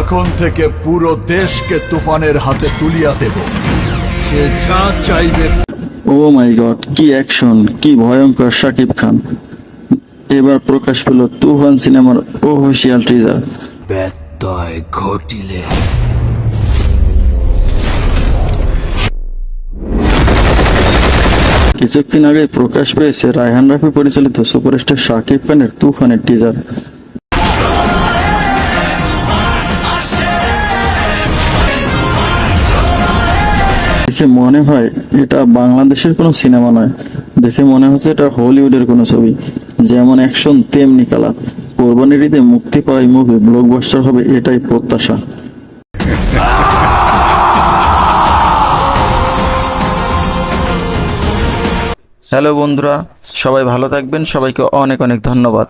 এখন থেকে পুরো দেশকে তুফানের হাতে তুলিয়া দেব। সে যা চাইবে। ও মাই গড কি অ্যাকশন কি ভয়ঙ্কর শাকিব খান। এবার প্রকাশ পেল তুফান সিনেমার অফিসিয়াল ট্রিজার ব্যত্যয় ঘটিলে। কিছুক্ষণ আগে প্রকাশ পেয়েছে রায়হান রাফি পরিচালিত সুপারস্টার শাকিব খানের তুফানের টিজার। দেখে মনে হয় এটা বাংলাদেশের কোনো সিনেমা নয়। দেখে মনে হচ্ছে এটা হলিউডের কোনো ছবি। যেমন অ্যাকশন, তেমনি কালার। কোরবানির ঈদে মুক্তি পাওয়া এই মুভি ব্লকবাস্টার হবে এটাই প্রত্যাশা। হ্যালো বন্ধুরা, সবাই ভালো থাকবেন। সবাইকে অনেক অনেক ধন্যবাদ।